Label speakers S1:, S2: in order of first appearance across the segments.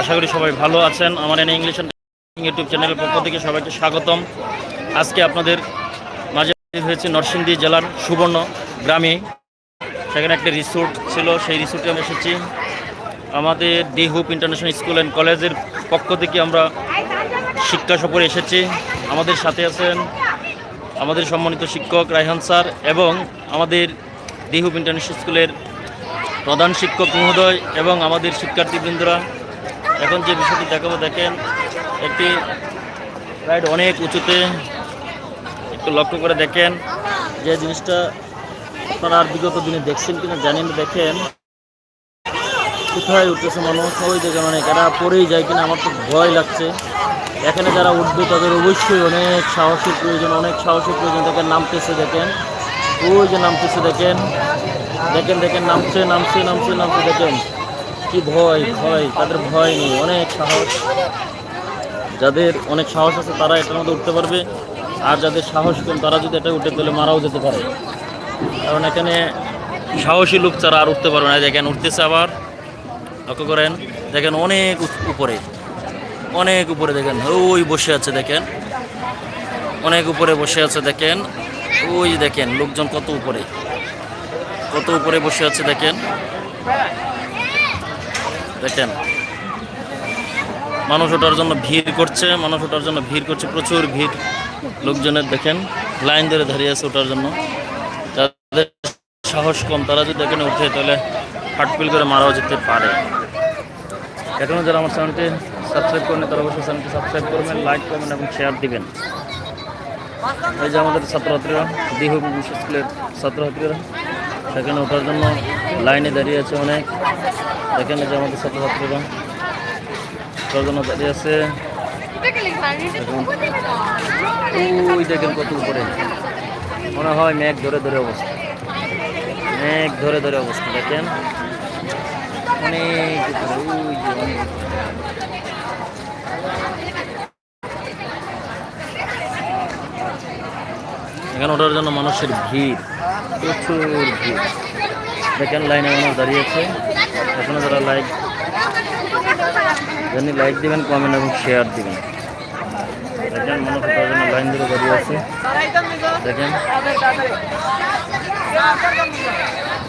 S1: আশা করি সবাই ভালো আছেন। আমার এনে ইংলিশ ইউটিউব চ্যানেলের পক্ষ থেকে সবাইকে স্বাগতম। আজকে আপনাদের মাঝে হয়েছে নরসিংদী জেলার সুবর্ণ গ্রামে। সেখানে একটা রিসোর্ট ছিল, সেই রিসোর্টে আমি এসেছি। আমাদের ডি হুপ ইন্টারন্যাশনাল স্কুল অ্যান্ড কলেজের পক্ষ থেকে আমরা শিক্ষা সফরে এসেছি। আমাদের সাথে আছেন আমাদের সম্মানিত শিক্ষক রায়হান স্যার এবং আমাদের ডি হুপ ইন্টারন্যাশনাল স্কুলের প্রধান শিক্ষক মহোদয় এবং আমাদের শিক্ষার্থীবৃন্দরা, এখন যে বিষয়টি দেখাবো, দেখেন, একটি রাইড অনেক উঁচুতে একটু লক্ষ্য করে দেখেন যে জিনিসটা আপনারা আর বিগত দিনে দেখছেন কিনা, জানেন, দেখেন। কোথায় উঠতেছে মানুষ, ওই দেখেন অনেক এরা পড়েই যায় কিনা, আমার তো ভয় লাগছে। এখানে যারা উঠবে, তাদের অবশ্যই অনেক সাহসের প্রয়োজন, অনেক সাহসের প্রয়োজন। দেখেন, নামতেছে, দেখেন। ওই যে নামতেছে, দেখেন। দেখেন দেখেন, নামছে নামছে নামছে নামছে, দেখেন। কি ভয় ভয়, তাদের ভয় নেই, অনেক সাহস। যাদের অনেক সাহস আছে, তারা এটার মধ্যে উঠতে পারবে। আর যাদের সাহস কম, তারা যদি এটা উঠে, তাহলে মারাও যেতে পারে। কারণ এখানে সাহসী লোক ছাড়া আর উঠতে পারবে না। দেখেন, উঠতেছে আবার। লক্ষ্য করেন, দেখেন, অনেক উপরে। অনেক উপরে, দেখেন, ওই বসে আছে, দেখেন। অনেক উপরে বসে আছে, দেখেন। ওই দেখেন, লোকজন কত উপরে। কত উপরে বসে আছে দেখেন? দেখেন। মানুষ ওঠার জন্য ভিড় করছে, মানুষ ওঠার জন্য ভিড় করছে, প্রচুর ভিড়। লোকজনের দেখেন, লাইন ধরে দাঁড়িয়ে আছে ওঠার জন্য। যাদের সাহস কম, তারা যদি এখানে উঠে তাহলে হাটপিল করে মারাও যেতে পারে। এখনও যারা আমার চ্যানেলটি সাবস্ক্রাইব করেন তারা অবশ্যই চ্যানেলটি সাবস্ক্রাইব করবেন লাইক করবেন এবং শেয়ার দিবেন। এই যে আমাদের ছাত্রছাত্রীরা দিহু স্কুলের ছাত্রছাত্রীরা সেখানে ওঠার জন্য লাইনে দাঁড়িয়ে আছে অনেক। দেখেন যে আমাদের ছাত্রছাত্রীরা। ওঠার জন্য দাঁড়িয়ে আছে। দেখেন কত উপরে। মনে হয় মেঘ ধরে ধরে অবস্থা। মেঘ ধরে ধরে অবস্থা, দেখেন। অনেক। এখানে ওঠার জন্য মানুষের ভিড়। প্রচুর দেখেন লাইনে মানুষ দাঁড়িয়েছে। এখনও যারা লাইক জানি লাইক দিবেন কমেন্ট এবং শেয়ার দিবেন। দেখেন মানুষ ওঠার জন্য লাইন ধরে দাঁড়িয়ে আছে। দেখেন।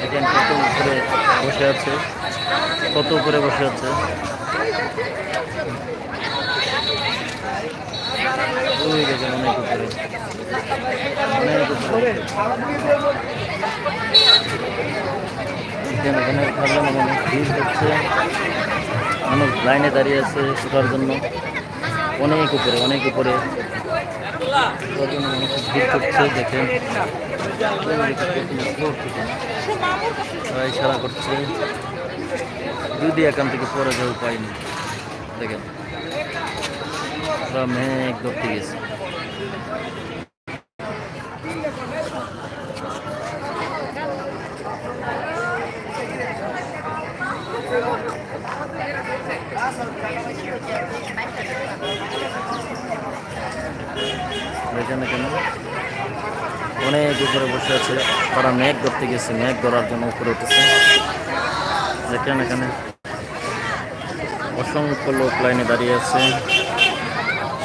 S1: দেখেন কত উপরে বসে আছে। কত উপরে বসে আছে। অনেক অনেক ভিড় লাইনে দাঁড়িয়ে আছে ওঠার জন্য অনেক উপরে অনেক উপরে মানুষ ভিড় করছে দেখেন ইশারা করছে যদি এখান থেকে পরে উপায় নেই দেখেন ওরা মেঘ ধরতে গেছে। এখানে অনেক উপরে বসে আছে। তারা মেঘ ধরতে গেছে। মেঘ ধরার জন্য উপরে উঠেছে। দেখেন এখানে। অসংখ্য লোক লাইনে দাঁড়িয়ে আছে।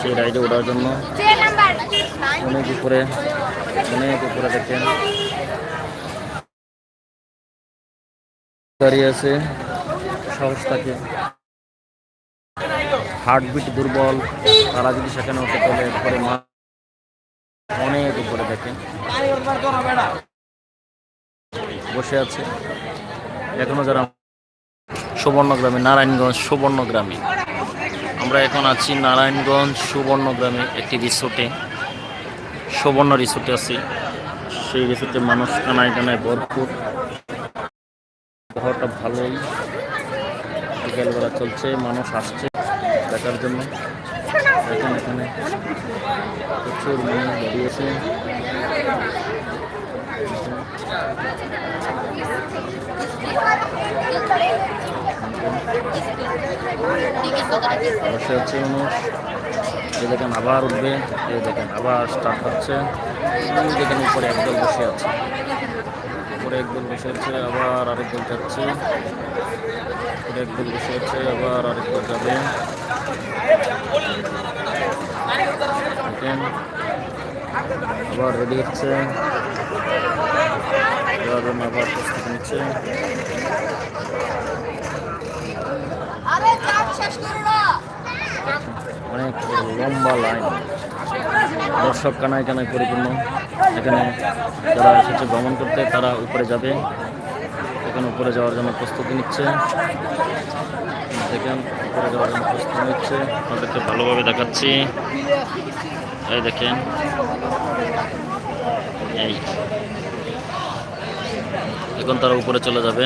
S1: সেই রাইডে ওঠার জন্য। অনেক উপরে অনেক উপরে দেখেন। দাঁড়িয়ে আছে, সাহস থাকে। হার্টবিট দুর্বল, তারা যদি সেখানে ওঠে তাহলে মা অনেক উপরে দেখেন। বসে আছে। এখনও যারা সুবর্ণগ্রামে নারায়ণগঞ্জ সুবর্ণগ্রামে আমরা এখন আছি নারায়ণগঞ্জ সুবর্ণ গ্রামে একটি রিসোর্টে। সুবর্ণ রিসোর্টে আছি। সেই রিসোর্টে মানুষ কানায় কানায় ভরপুর। ঘরটা ভালোই। বিকেলবেলা চলছে, মানুষ আসছে দেখার জন্য। দেখেন এখানে প্রচুর মানুষ দাঁড়িয়েছে বসে আছে মানুষ। এই দেখেন আবার উঠবে এই দেখেন আবার স্টার্ট হচ্ছে। দেখেন উপরে একদল বসে আছে। উপরে একদল বসে আছে আবার আরেকদল যাচ্ছে। একদম বসে আছে আবার আরেকবার যাবে। দেখেন আবার রেডি হচ্ছে। আবার প্রস্তুতি নিচ্ছে। অনেক লম্বা লাইন। দর্শক কানায় কানায় পরিপূর্ণ। এখানে যারা এসেছে ভ্রমণ করতে, তারা উপরে যাবে। এখানে উপরে যাওয়ার জন্য প্রস্তুতি নিচ্ছে। দেখেন, উপরে যাওয়ার জন্য প্রস্তুতি নিচ্ছে। আপনাদেরকে ভালোভাবে দেখাচ্ছি। এই দেখেন। এই। এখন তারা উপরে চলে যাবে।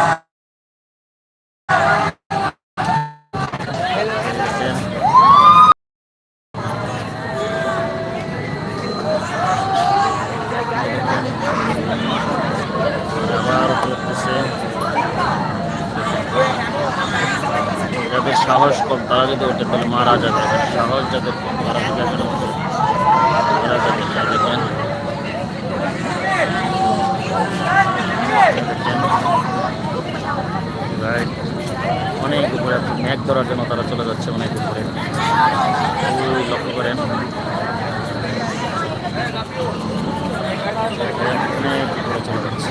S1: সাহস কম তারা যদি ওঠে তাহলে মারা যাবে। সাহস যাদের কম তারা যদি ওঠে, মারা যাবে দেখেন অনেক উপরে ম্যাক ধরার জন্য তারা চলে যাচ্ছে অনেক উপরে। লক্ষ্য করেন। অনেক উপরে চলে যাচ্ছে।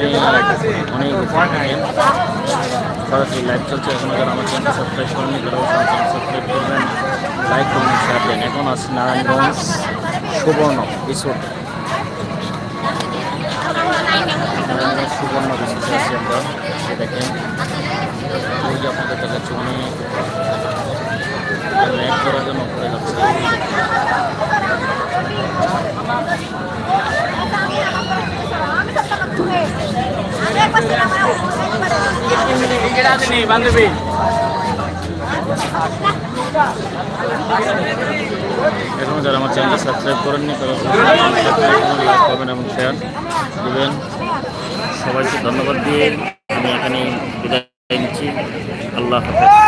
S1: অনেক সরাসরি লাইভ এখন যারা আমার চ্যানেল করবেন লাইক করবেন শেয়ার দেন এখন আছে নারায়ণগঞ্জ সুবর্ণ সুবর্ণ রিসোর্টে আমরা এই দেখেন। ওই অনেক করার জন্য
S2: আরে পাশে আমার
S3: বান্ধবী
S1: যারা আমার চ্যানেলটা সাবস্ক্রাইব করেননি লাইক করবেন এবং শেয়ার দেবেন সবাইকে ধন্যবাদ দিয়ে আমি এখানে বিদায় নিচ্ছি আল্লাহ হাফেজ